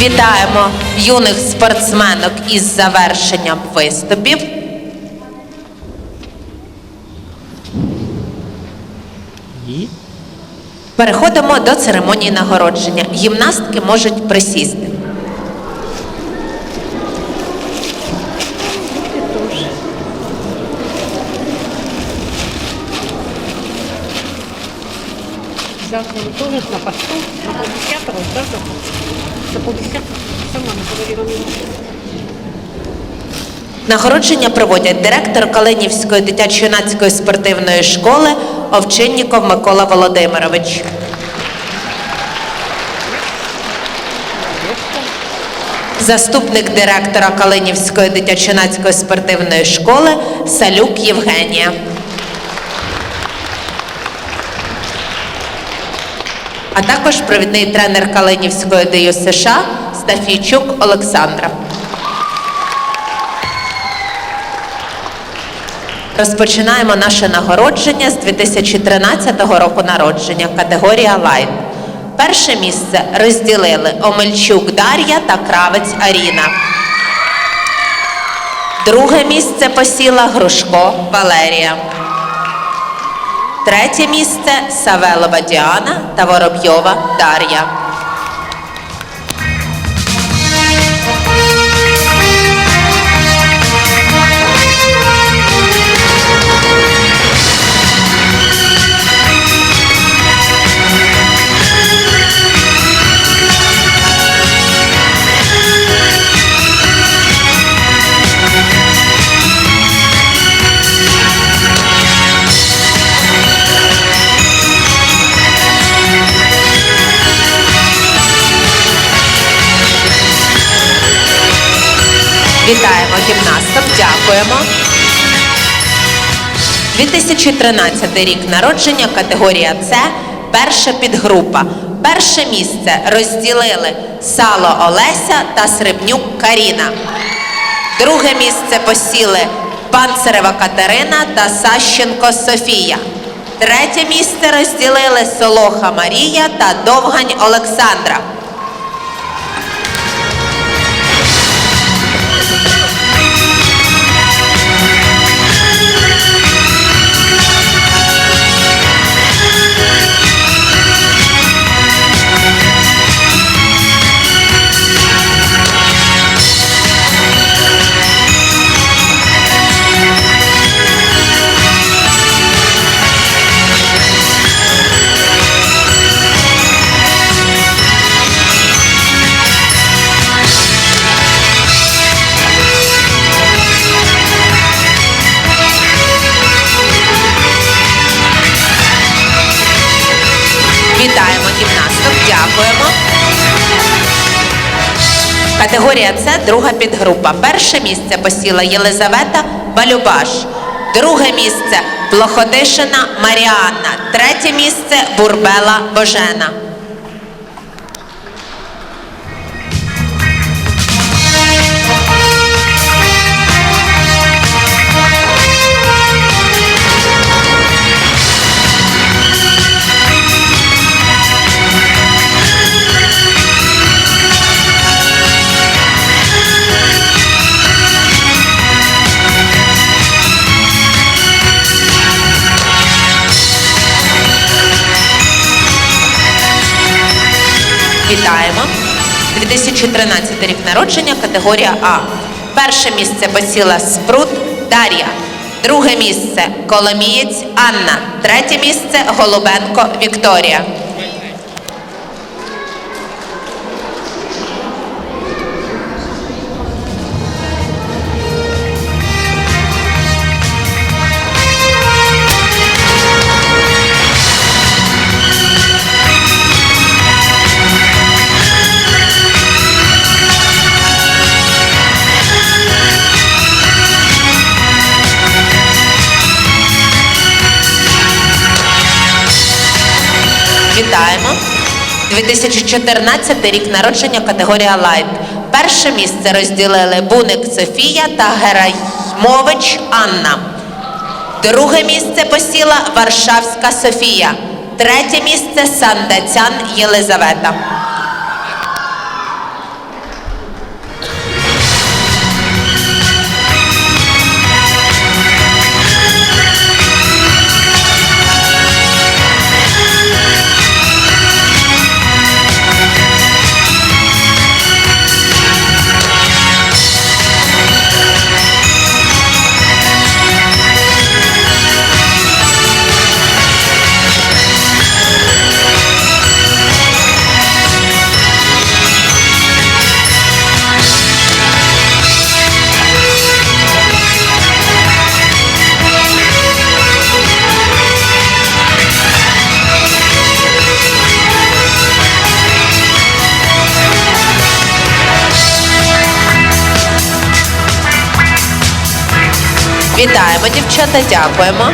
Вітаємо юних спортсменок із завершенням виступів. І Переходимо до церемонії нагородження. Гімнастки можуть присісти. Завтра тоже на посту, на полдесятого, да, завтра? Нагородження проводять директор Калинівської дитячо-юнацької спортивної школи Овчинніков Микола Володимирович. Заступник директора Калинівської дитячо-юнацької спортивної школи Салюк Євгенія. А також провідний тренер Калинівської ДЮ США Стафійчук Олександра. Розпочинаємо наше нагородження з 2013 року народження, категорія Лайт. Перше місце розділили Омельчук Дар'я та Кравець Аріна. Друге місце посіла Грушко Валерія. Третє місце Савелова Діана та Воробйова Дар'я. Гімнасток, дякуємо. 2013 рік народження, категорія С, перша підгрупа. Перше місце розділили Сало Олеся та Сребнюк Каріна. Друге місце посіли Панцерева Катерина та Сащенко Софія. Третє місце розділили Солоха Марія та Довгань Олександра. Категорія С друга підгрупа. Перше місце посіла Єлизавета Балюбаш. Друге місце Плохотишина Маріанна. Третє місце Бурбела Божена. Вітаємо. 2013 рік народження, категорія А. Перше місце посіла Спрут Дар'я. Друге місце Коломієць Анна. Третє місце Голубенко Вікторія. 2014 рік народження категорія Лайт. Перше місце розділили Буник Софія та Гераймович Анна. Друге місце посіла Варшавська Софія. Третє місце Сандацян Єлизавета. Вітаємо, дівчата, дякуємо.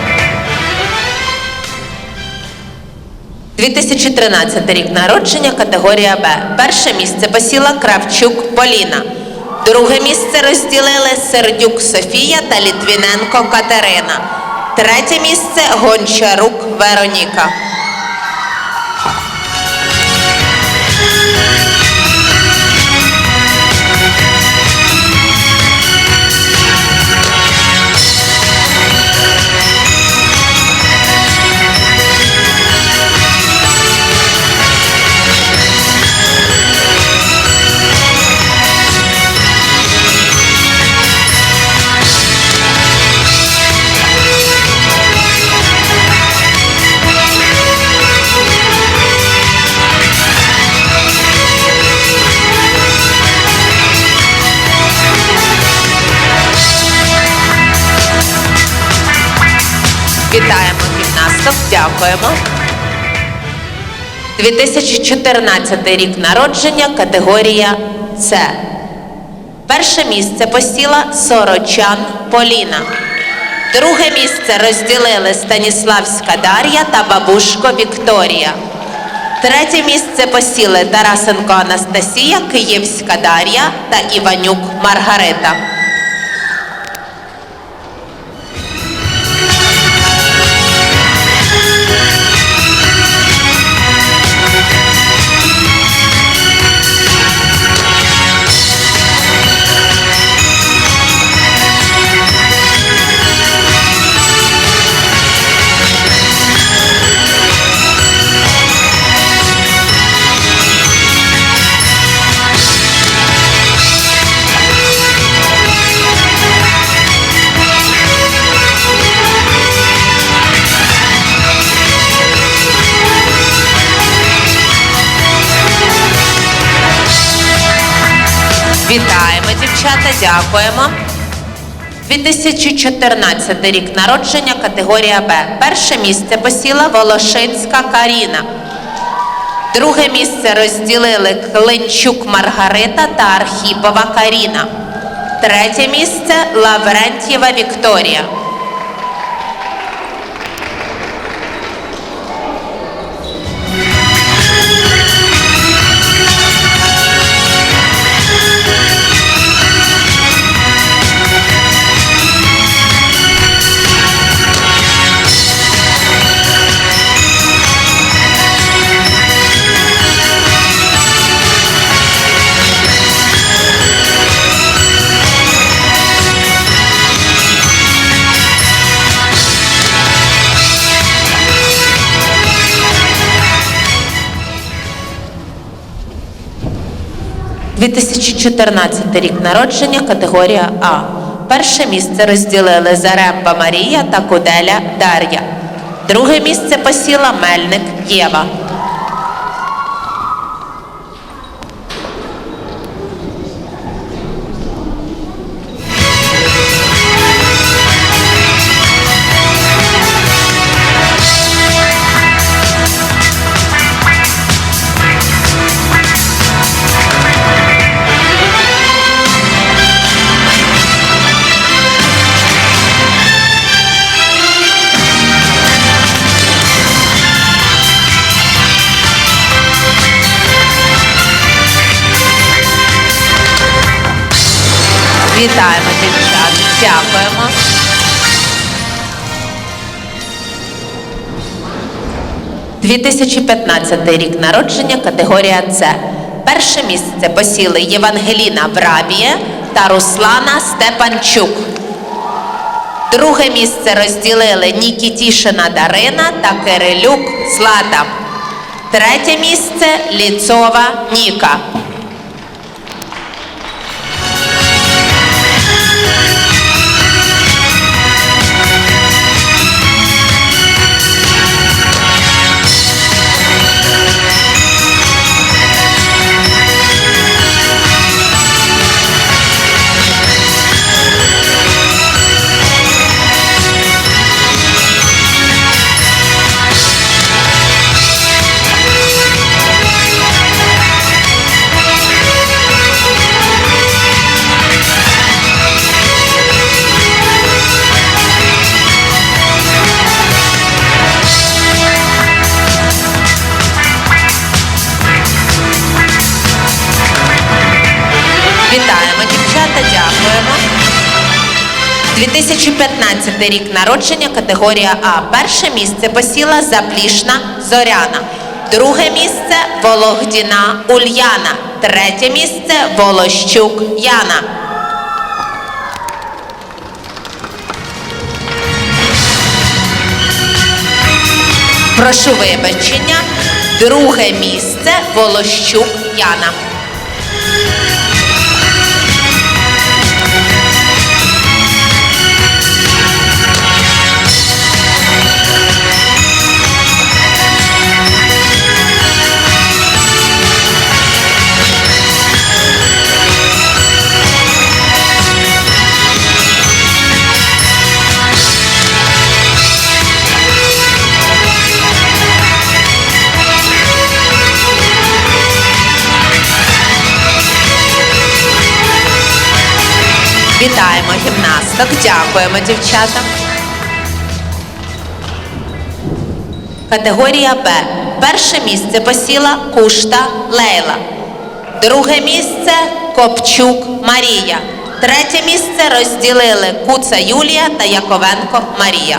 2013 рік народження, категорія Б. Перше місце посіла Кравчук Поліна. Друге місце розділили Сердюк Софія та Літвіненко Катерина. Третє місце Гончарук Вероніка. Дякуємо. 2014 рік народження, категорія С. Перше місце посіла Сорочан Поліна. Друге місце розділили Станіславська Дар'я та Бабушко Вікторія. Третє місце посіли Тарасенко Анастасія, Київська Дар'я та Іванюк Маргарита. Дякуємо. 2014 рік народження, категорія Б. Перше місце посіла Волошинська Каріна. Друге місце розділили Клинчук Маргарита та Архіпова Каріна. Третє місце Лаврентьєва Вікторія. – 2014 рік народження, категорія А. Перше місце розділили Заремба Марія та Куделя Дар'я. Друге місце посіла Мельник Єва. Вітаємо дівчат. Дякуємо. «2015 рік народження, категорія С. Перше місце посіли Євангеліна Брабіє та Руслана Степанчук. Друге місце розділили Нікітішина Дарина та Кирилюк Злата. Третє місце Ліцова Ніка. 2015 рік народження категорія А. Перше місце посіла Заплішна Зоряна. Друге місце Вологдіна Ульяна. Третє місце Волощук Яна. Прошу вибачення. Друге місце Волощук Яна. Вітаємо гімнасток, дякуємо дівчатам. Категорія Б. Перше місце посіла Кушта Лейла. Друге місце Копчук Марія. Третє місце розділили Куца Юлія та Яковенко Марія.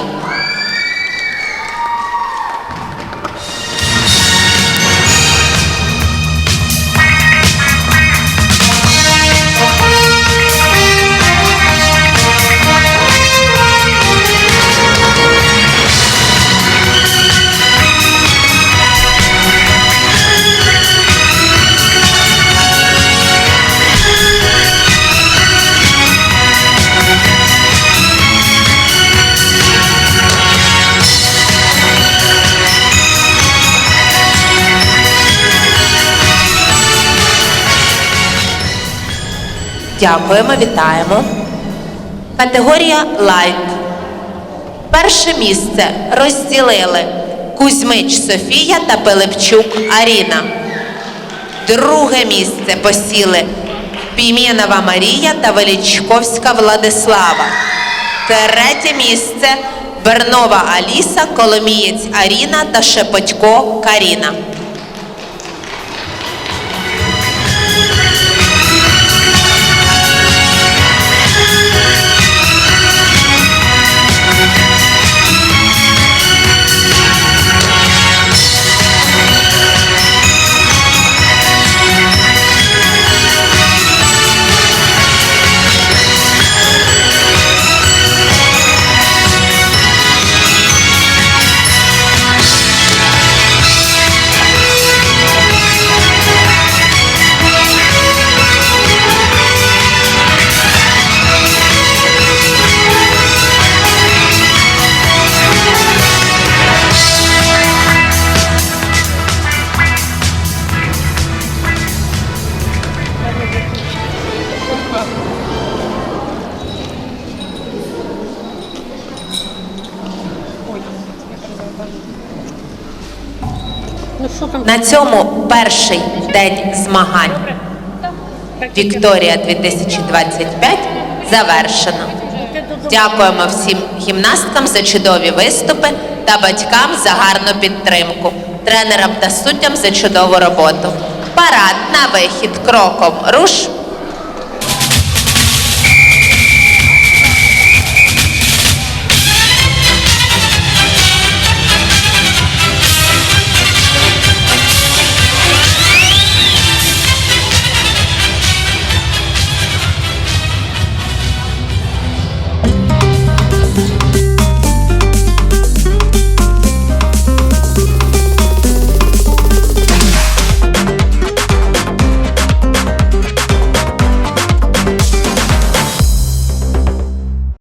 Дякуємо, вітаємо. Категорія лайт. Перше місце розділили Кузьмич Софія та Пилипчук Аріна. Друге місце посіли Пім'янова Марія та Величковська Владислава. Третє місце Бернова Аліса, Коломієць Аріна та Шепотько Каріна. На цьому перший день змагань. Вікторія 2025 завершено. Дякуємо всім гімнасткам за чудові виступи та батькам за гарну підтримку, тренерам та суддям за чудову роботу. Парад на вихід кроком. Руш